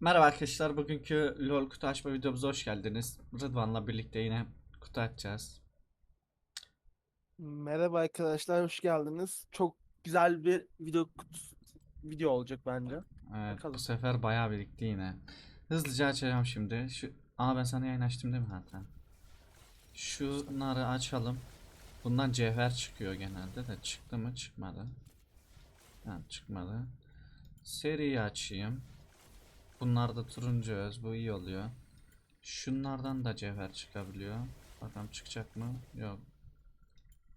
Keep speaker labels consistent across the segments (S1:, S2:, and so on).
S1: Merhaba arkadaşlar, bugünkü LoL kutu açma videomuza hoş geldiniz. Rıdvan'la birlikte yine kutu açacağız.
S2: Merhaba arkadaşlar, hoş geldiniz. Çok güzel bir video kutu- video olacak bence.
S1: Evet,
S2: Bakalım.
S1: bu sefer bayağı birikti yine. Hızlıca açacağım şimdi. Şu, aa ben sana yayın açtım değil mi hatta? Şunları açalım. Bundan cevher çıkıyor genelde de çıktı mı çıkmadı. Ha, çıkmadı. Seriyi açayım. Bunlar da turuncu öz. Bu iyi oluyor. Şunlardan da cevher çıkabiliyor. Bakalım çıkacak mı? Yok.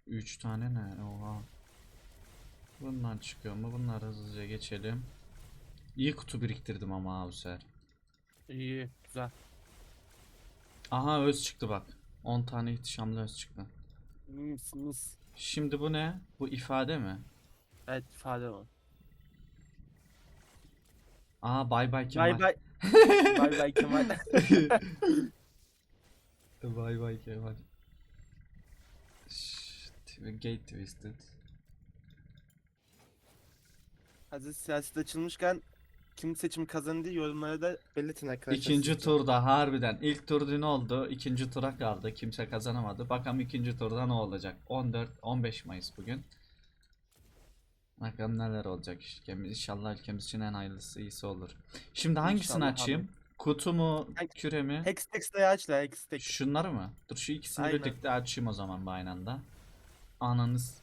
S1: 3 tane ne? Oha. Bundan çıkıyor mu? Bunları hızlıca geçelim. İyi kutu biriktirdim ama ha bu sefer.
S2: İyi, güzel.
S1: Aha öz çıktı bak. 10 tane ihtişamlı öz çıktı.
S2: Mis mis.
S1: Şimdi bu ne? Bu ifade mi?
S2: Evet, ifade o.
S1: Aa bay bay Kemal.
S2: Bay bay. Bay bay Kemal.
S1: Bay bay Kemal. Gate twisted.
S2: Hazır siyaset açılmışken kim seçim kazandı yorumlara da belirtin arkadaşlar.
S1: İkinci turda harbiden. İlk tur dün oldu. İkinci tura kaldı. Kimse kazanamadı. Bakalım ikinci turda ne olacak? 14 15 Mayıs bugün. Bakalım neler olacak ülkemiz. İnşallah ülkemiz için en hayırlısı iyisi olur. Şimdi hangisini
S2: İnşallah
S1: açayım? Kutu mu,
S2: Hangi-
S1: küre mi?
S2: Hextex'te aç la Hextex.
S1: Şunları mı? Dur şu ikisini
S2: Aynen.
S1: birlikte açayım o zaman bu aynı anda. Ananız.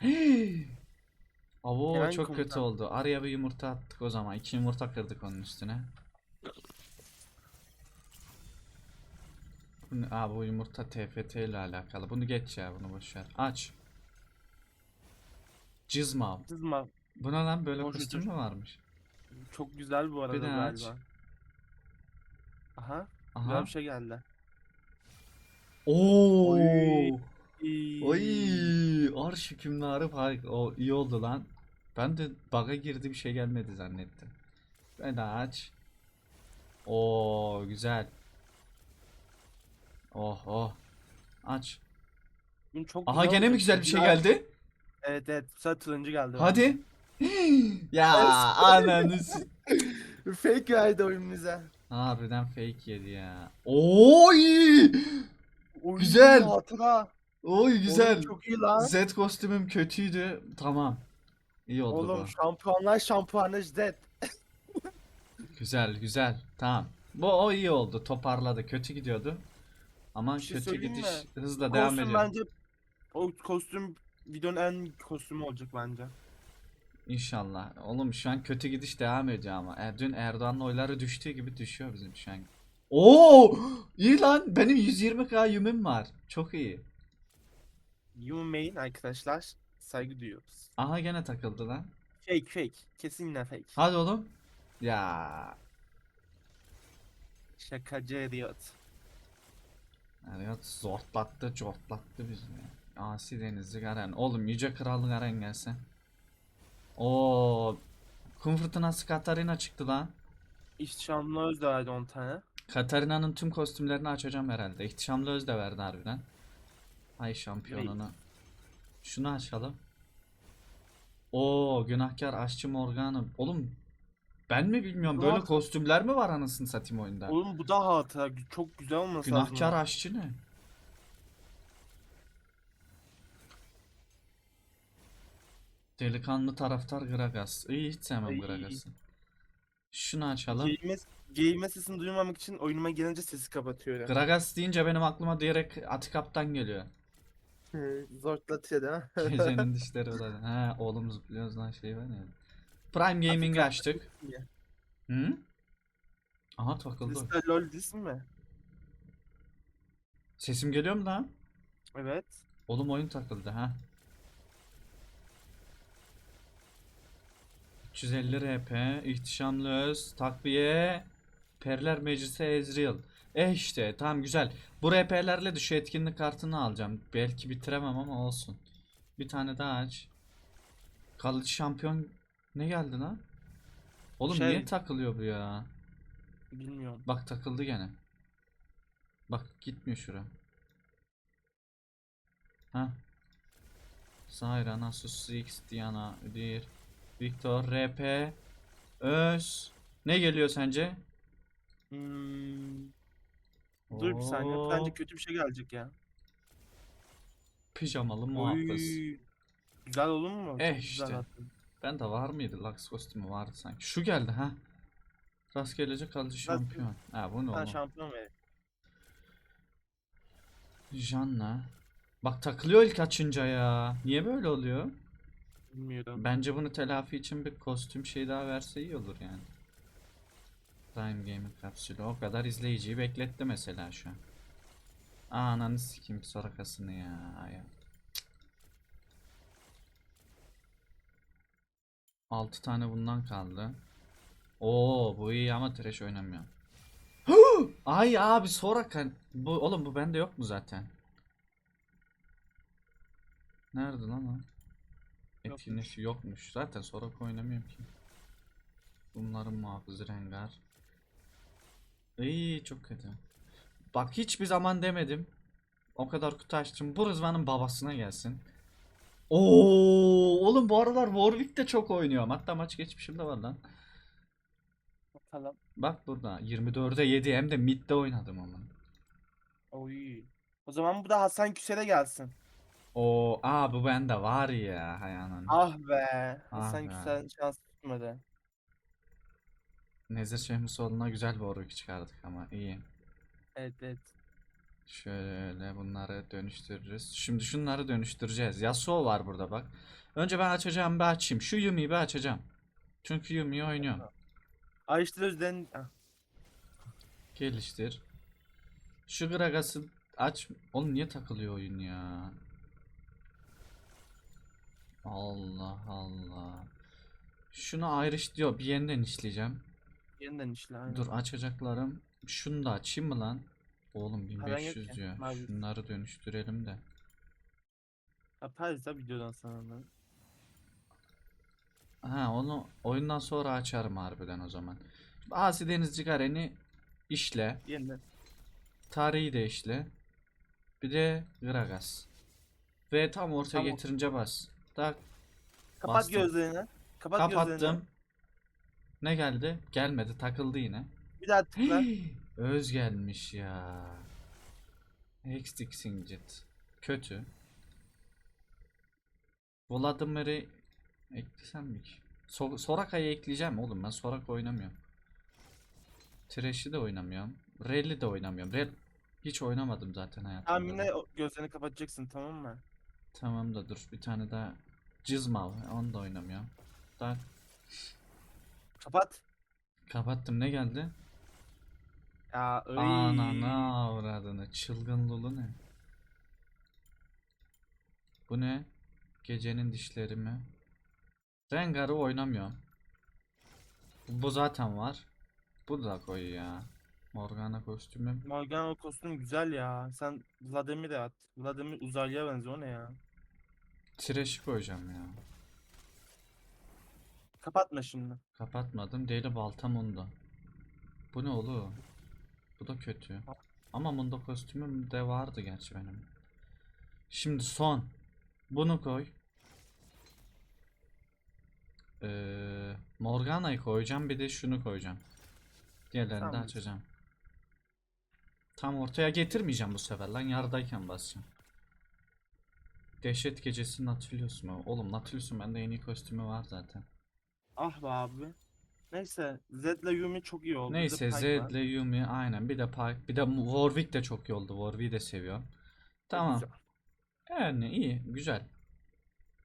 S1: Avo
S2: Hemen
S1: çok kötü
S2: komutan.
S1: oldu. Araya bir yumurta attık o zaman. İki yumurta kırdık onun üstüne. Bu ne- Aa, bu yumurta TFT ile alakalı. Bunu geç ya bunu boş ver. Aç. Cizmav.
S2: Cızma.
S1: Bu ne lan böyle
S2: Boş
S1: kostüm mü varmış?
S2: Çok güzel bu arada
S1: aç.
S2: galiba. Aha,
S1: Aha.
S2: güzel bir şey geldi.
S1: Oo.
S2: Oy.
S1: Oy, arş hükümdarı fark. O iyi oldu lan. Ben de bug'a girdi bir şey gelmedi zannettim. Ben aç. Oo güzel. Oh oh. Aç.
S2: Çok
S1: Aha
S2: güzel
S1: gene mi güzel bir şey geldi?
S2: Evet evet, güzel turuncu geldi.
S1: Hadi. ya ananı s-
S2: Fake verdi oyun bize.
S1: Harbiden fake yedi ya. Oy!
S2: Oy,
S1: Güzel.
S2: Hatıra.
S1: Oy güzel.
S2: Oğlum çok iyi lan.
S1: Z kostümüm kötüydü. Tamam. İyi oldu bu.
S2: Oğlum şampuanlar şampuanı Z.
S1: Güzel güzel. Tamam. Bu o iyi oldu. Toparladı. Kötü gidiyordu. Ama
S2: Bir şey
S1: kötü
S2: söyleyeyim
S1: gidiş hızla devam
S2: Kostüm
S1: ediyor.
S2: bence o kostüm videonun en kostümü olacak bence.
S1: İnşallah. Oğlum şu an kötü gidiş devam ediyor ama. E, dün Erdoğan'ın oyları düştüğü gibi düşüyor bizim şu an. Oo! İyi lan. Benim 120k yümüm var. Çok iyi.
S2: Main arkadaşlar saygı duyuyoruz.
S1: Aha gene takıldı lan.
S2: Fake fake. Kesinlikle fake.
S1: Hadi oğlum. Ya.
S2: Şakacı idiot.
S1: Evet zortlattı, cortlattı bizi. ya. Asi Denizli Garen. Oğlum Yüce Krallı Garen gelse. Oo. Kum fırtınası Katarina çıktı lan.
S2: İhtişamlı öz de verdi 10 tane.
S1: Katarina'nın tüm kostümlerini açacağım herhalde. İhtişamlı öz de verdi harbiden. Ay şampiyonunu. Şunu açalım. Oo günahkar aşçı Morgana. Oğlum ben mi bilmiyorum böyle
S2: Günah-
S1: kostümler mi var anasını satayım oyunda?
S2: Oğlum bu da hatıra. Gü- Çok güzel olması
S1: Günahkar aşçı ne? Delikanlı taraftar Gragas. İyi hiç sevmem. Gragas'ı. Şunu açalım.
S2: Giyime sesini duymamak için oyunuma gelince sesi kapatıyorum.
S1: Gragas deyince benim aklıma direkt Atikap'tan geliyor.
S2: Zortlatıyor değil mi?
S1: Gecenin dişleri o da. He oğlum zıplıyoruz lan şey var ya. Prime Gaming'i açtık. Hı? Aha takıldı.
S2: Liste LOL disk mi?
S1: Sesim geliyor mu lan?
S2: Evet.
S1: Oğlum oyun takıldı ha. 350 RP, ihtişamlı öz, takviye, Perler Meclisi Ezreal. E işte tamam güzel. Bu RP'lerle de şu etkinlik kartını alacağım. Belki bitiremem ama olsun. Bir tane daha aç. Kalıcı şampiyon ne geldi lan? Oğlum
S2: Şey-
S1: niye takılıyor bu ya?
S2: Bilmiyorum.
S1: Bak takıldı gene. Bak gitmiyor şura. Ha. Zayra, Nasus, X, Diana, Udyr, Victor, RP, Öz. Ne geliyor sence?
S2: Hmm. Dur bir saniye.
S1: Oo,
S2: Bence kötü bir şey gelecek ya.
S1: Pijamalı muhafız.
S2: Oy. Güzel olur mu?
S1: Eh
S2: güzel
S1: işte. Ben de var mıydı? Lux kostümü vardı sanki. Şu geldi ha. Rastgelece kalıcı şampiyon. Ha bu ne
S2: Ben
S1: oğlum?
S2: şampiyon vereyim.
S1: Janna. Bak takılıyor ilk açınca ya. Niye böyle oluyor?
S2: Bilmiyorum.
S1: Bence bunu telafi için bir kostüm şey daha verse iyi olur yani. Prime Gaming kapsülü. O kadar izleyiciyi bekletti mesela şu an. Ananı sikeyim sorakasını ya. ya. 6 tane bundan kaldı. Oo bu iyi ama trash oynamıyor. Ay abi Soraka. Bu oğlum bu bende yok mu zaten? Nerede lan o? Etkinleşi yokmuş. Zaten Soraka oynamıyorum ki. Bunların muhafızı Rengar. İyi çok kötü. Bak hiçbir zaman demedim. O kadar kutu açtım. Bu Rızvan'ın babasına gelsin. Oo, oğlum bu aralar Warwick de çok oynuyorum. Hatta maç geçmişimde var lan.
S2: Bakalım.
S1: Bak burada 24'e 7 hem de midde oynadım ama.
S2: Oy. O zaman bu da Hasan Küsel'e gelsin.
S1: O, aa bu bende var ya hay ananı.
S2: Ah be.
S1: Ah
S2: Hasan
S1: be.
S2: Küsel şans tutmadı.
S1: Nezir Şehmusoğlu'na güzel bir Warwick çıkardık ama iyi.
S2: Evet evet.
S1: Şöyle bunları dönüştürürüz. Şimdi şunları dönüştüreceğiz. Yasuo var burada bak. Önce ben açacağım bir açayım. Şu Yumi'yi bir açacağım. Çünkü Yumi'yi oynuyorum.
S2: Ay işte Özden. Ah,
S1: Geliştir. Şu Gragas'ı aç. Oğlum niye takılıyor oyun ya? Allah Allah. Şunu ayrış diyor. Bir yeniden işleyeceğim.
S2: yeniden işle. aynen.
S1: Dur açacaklarım. Şunu da açayım mı lan? Oğlum
S2: Paran yok
S1: 1500
S2: ki,
S1: diyor.
S2: maalesef.
S1: Şunları dönüştürelim de.
S2: Yaparız da videodan sonra. da.
S1: Ha onu oyundan sonra açarım harbiden o zaman. Asi Denizci Garen'i işle.
S2: Yeniden.
S1: Tarihi de işle. Bir de Gragas. Ve tam ortaya
S2: Tamam.
S1: getirince bas. Tak
S2: Kapat
S1: Bastım.
S2: gözlerini. Kapat gözlerini.
S1: kapattım. Ne geldi? Gelmedi takıldı yine.
S2: Bir daha tıkla.
S1: Öz gelmiş ya. Hextix Singed. Kötü. Vladimir'i eklesem mi ki? So Soraka'yı ekleyeceğim oğlum ben Soraka oynamıyorum. Thresh'i de oynamıyorum. Rell'i de oynamıyorum. Rell hiç oynamadım zaten hayatımda.
S2: Tamam yine gözlerini kapatacaksın tamam mı?
S1: Tamam da dur bir tane daha Cizmav onu da oynamıyorum. Daha
S2: Kapat.
S1: kapattım ne geldi?
S2: Ya öy.
S1: Ananı avradını çılgın lulu ne? Bu ne? Gecenin dişleri mi? Rengar'ı oynamıyorum. Bu zaten var. Bu da koy ya. Morgana kostümüm.
S2: Morgana o kostüm güzel ya. Sen Vladimir'e at. Vladimir uzaylıya benziyor o ne ya?
S1: Thresh'i koyacağım ya.
S2: Kapatma şimdi.
S1: Kapatmadım. Deli balta Mundo. Bu ne oğlum? Bu da kötü. Ama Mundo kostümüm de vardı gerçi benim. Şimdi son. Bunu koy. Ee, Morgana'yı koyacağım. Bir de şunu koyacağım. Diğerlerini de
S2: Tamam.
S1: açacağım. Tam ortaya getirmeyeceğim bu sefer lan. Yarıdayken basacağım. Dehşet gecesi Nautilus mu? Oğlum Nautilus'un bende en iyi kostümü var zaten.
S2: Ah be abi. Neyse Zed'le Yumi çok iyi oldu.
S1: Neyse. Zed'le Yumi aynen bir de Pyke bir de Warwick de çok iyi oldu. Warwick'i de seviyorum. Tamam.
S2: Güzel.
S1: Yani iyi güzel.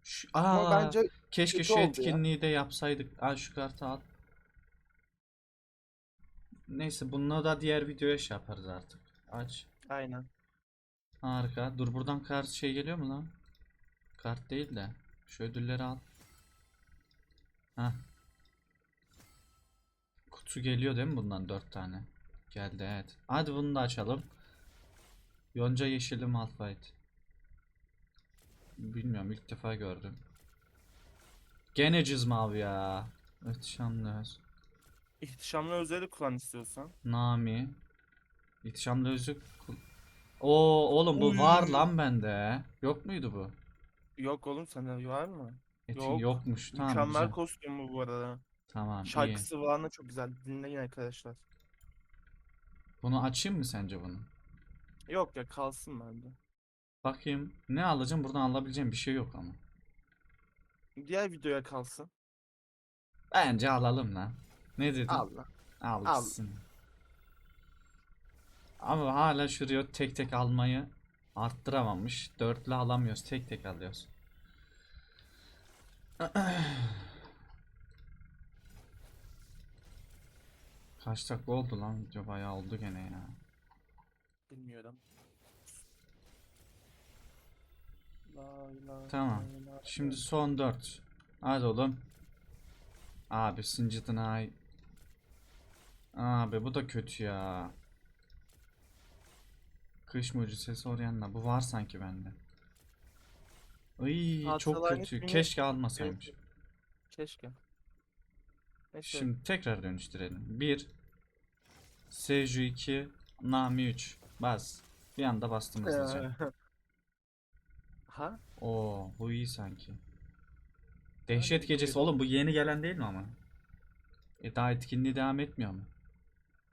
S1: Şu,
S2: Ama
S1: aa,
S2: bence
S1: keşke şu
S2: oldu ya.
S1: etkinliği de yapsaydık. Al şu kartı al. Neyse bunu da diğer videoya şey yaparız artık. Aç.
S2: aynen.
S1: Harika. Dur buradan kart şey geliyor mu lan? Kart değil de. Şu ödülleri al. Heh. Kutu geliyor değil mi bundan 4 tane? Geldi evet. Hadi bunu da açalım. Yonca yeşili Malphite. Bilmiyorum ilk defa gördüm. Gene cizmav ya. İhtişamlı öz.
S2: İhtişamlı özellik kullan istiyorsan.
S1: Nami. İhtişamlı özü kul- Oo oğlum bu
S2: Uy.
S1: var lan bende. Yok muydu bu?
S2: Yok oğlum sende var mı?
S1: Etin
S2: Yok.
S1: yokmuş. Tamam
S2: Mükemmel
S1: güzel.
S2: kostüm bu bu arada.
S1: Tamam iyi.
S2: Şarkısı falan da çok güzel. Dinleyin arkadaşlar.
S1: Bunu açayım mı sence bunu?
S2: Yok ya kalsın bende.
S1: Bakayım. Ne alacağım? Buradan alabileceğim bir şey yok ama.
S2: Diğer videoya kalsın.
S1: Bence alalım lan. Ne dedin?
S2: Al.
S1: gitsin. Ama hala şuraya tek tek almayı arttıramamış. Dörtlü alamıyoruz. Tek tek alıyoruz. Kaç dakika oldu lan video bayağı oldu gene ya.
S2: Bilmiyorum. Lay lay
S1: Tamam.
S2: lay lay
S1: Şimdi son 4. Hadi oğlum. Abi sıncıdın ay. Abi bu da kötü ya. Kış mucizesi Orianna. Bu var sanki bende. Ay çok kötü.
S2: hepsini-
S1: Keşke almasaymış.
S2: Keşke. Neyse,
S1: Şimdi tekrar dönüştürelim. 1 Seju 2 Nami 3 Bas. Bir anda bastım hızlıca.
S2: Ee, Ha?
S1: Oo bu iyi sanki. Dehşet gecesi oğlum bu yeni gelen değil mi ama? E daha etkinliği devam etmiyor mu?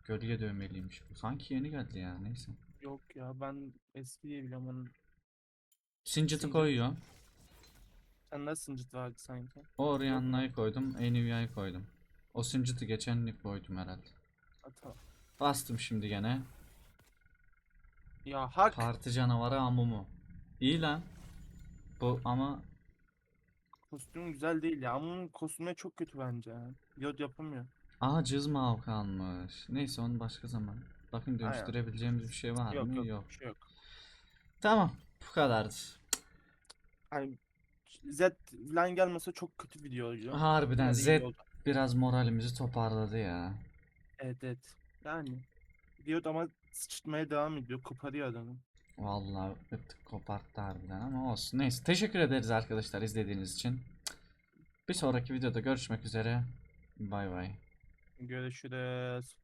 S1: Gölge dövmeliymiş bu. Sanki yeni geldi ya neyse.
S2: Yok ya ben eski diye biliyorum onu.
S1: Sincit'i
S2: Sincit.
S1: koyuyor.
S2: Sen nasıl sıncıt vardı sanki?
S1: O Orianna'yı koydum. Enivia'yı koydum. O Sincit'i geçen koydum herhalde.
S2: Ha, tamam.
S1: Bastım şimdi gene.
S2: Ya hak.
S1: Parti canavarı Amumu. İyi lan. Bu ama
S2: Kostüm güzel değil ya. Ama onun kostümü çok kötü bence. Yod yapamıyor.
S1: Aa cızma av kalmış. Neyse onu başka zaman. Bakın dönüştürebileceğimiz bir şey var
S2: Yok
S1: mı?
S2: yok,
S1: Yok.
S2: bir şey yok.
S1: Tamam. Bu kadardı.
S2: Hani Z falan gelmese çok kötü video olacak.
S1: Harbiden Z biraz moralimizi toparladı ya.
S2: Evet evet. Yani. Diyor ama sıçratmaya devam ediyor. Koparıyor adamı.
S1: Vallahi tık koparttı harbiden ama olsun. Neyse teşekkür ederiz arkadaşlar izlediğiniz için. Bir sonraki videoda görüşmek üzere. Bay bay.
S2: Görüşürüz.